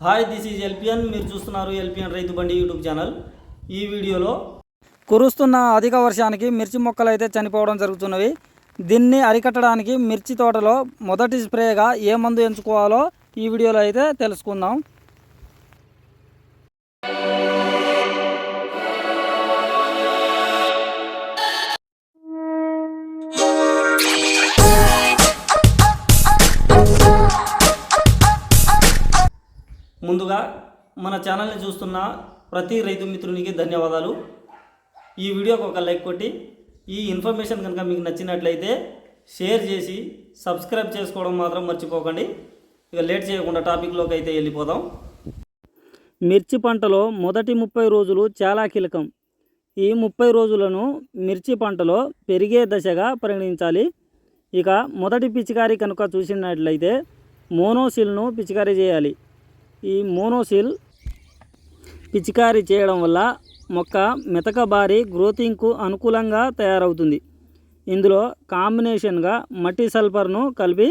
Hi this is LPN మీరు చూస్తున్నారు LPN రైతు బండి యూట్యూబ్ ఛానల్. ఈ వీడియోలో కురుస్తున్న అధిక వర్షానికి మిర్చి మొక్కలు అయితే చనిపోవడం జరుగుతున్నవి. దీన్ని అరికట్టడానికి మిర్చి తోటలో మొదటి స్ప్రేగా ఏ మందు ఎంచుకోవాలో ఈ వీడియోలో అయితే తెలుసుకుందాం. ముందుగా మన ఛానల్ని చూస్తున్న ప్రతి రైతు మిత్రునికి ధన్యవాదాలు. ఈ వీడియోకి ఒక లైక్ కొట్టి ఈ ఇన్ఫర్మేషన్ కనుక మీకు నచ్చినట్లయితే షేర్ చేసి సబ్స్క్రైబ్ చేసుకోవడం మాత్రం మర్చిపోకండి. ఇక లేట్ చేయకుండా టాపిక్లోకి అయితే వెళ్ళిపోదాం. మిర్చి పంటలో మొదటి ముప్పై రోజులు చాలా కీలకం. ఈ ముప్పై రోజులను మిర్చి పంటలో పెరిగే దశగా పరిగణించాలి. ఇక మొదటి పిచికారీ కనుక చూసినట్లయితే మోనోసిల్ను పిచికారీ చేయాలి. ఈ మోనోసిల్ పిచికారీ చేయడం వల్ల మొక్క మెతకబారి గ్రోతింగ్కు అనుకూలంగా తయారవుతుంది. ఇందులో కాంబినేషన్గా మట్టి సల్ఫర్ను కలిపి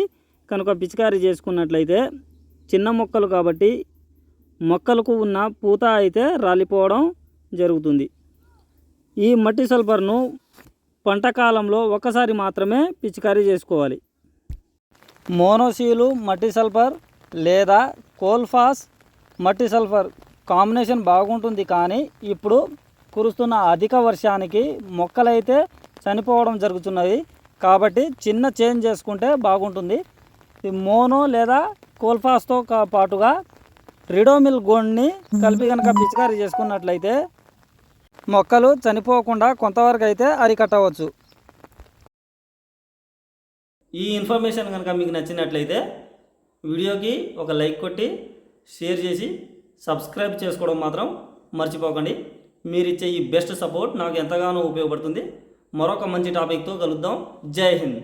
కనుక పిచికారీ చేసుకున్నట్లయితే చిన్న మొక్కలు కాబట్టి మొక్కలకు ఉన్న పూత అయితే రాలిపోవడం జరుగుతుంది. ఈ మట్టి సల్ఫర్ను పంట కాలంలో ఒకసారి మాత్రమే పిచికారీ చేసుకోవాలి. మోనోసీలు మట్టి సల్ఫర్ లేదా కోల్ఫాస్ మట్టి సల్ఫర్ కాంబినేషన్ బాగుంటుంది కానీ ఇప్పుడు కురుస్తున్న అధిక వర్షానికి మొక్కలైతే చనిపోవడం జరుగుతున్నది. కాబట్టి చిన్న చేంజ్ చేసుకుంటే బాగుంటుంది. ఈ మోనో లేదా కోల్ఫాస్తో పాటుగా రిడోమిల్ గోండ్ని కలిపి కనుక పిచికారీ చేసుకున్నట్లయితే మొక్కలు చనిపోకుండా కొంతవరకు అయితే అరికట్టవచ్చు. ఈ ఇన్ఫర్మేషన్ కనుక మీకు నచ్చినట్లయితే వీడియోకి ఒక లైక్ కొట్టి షేర్ చేసి సబ్స్క్రైబ్ చేసుకోవడం మాత్రం మర్చిపోకండి. మీరు ఇచ్చే ఈ బెస్ట్ సపోర్ట్ నాకు ఎంతగానో ఉపయోగపడుతుంది. మరొక మంచి టాపిక్తో కలుద్దాం. జై హింద్.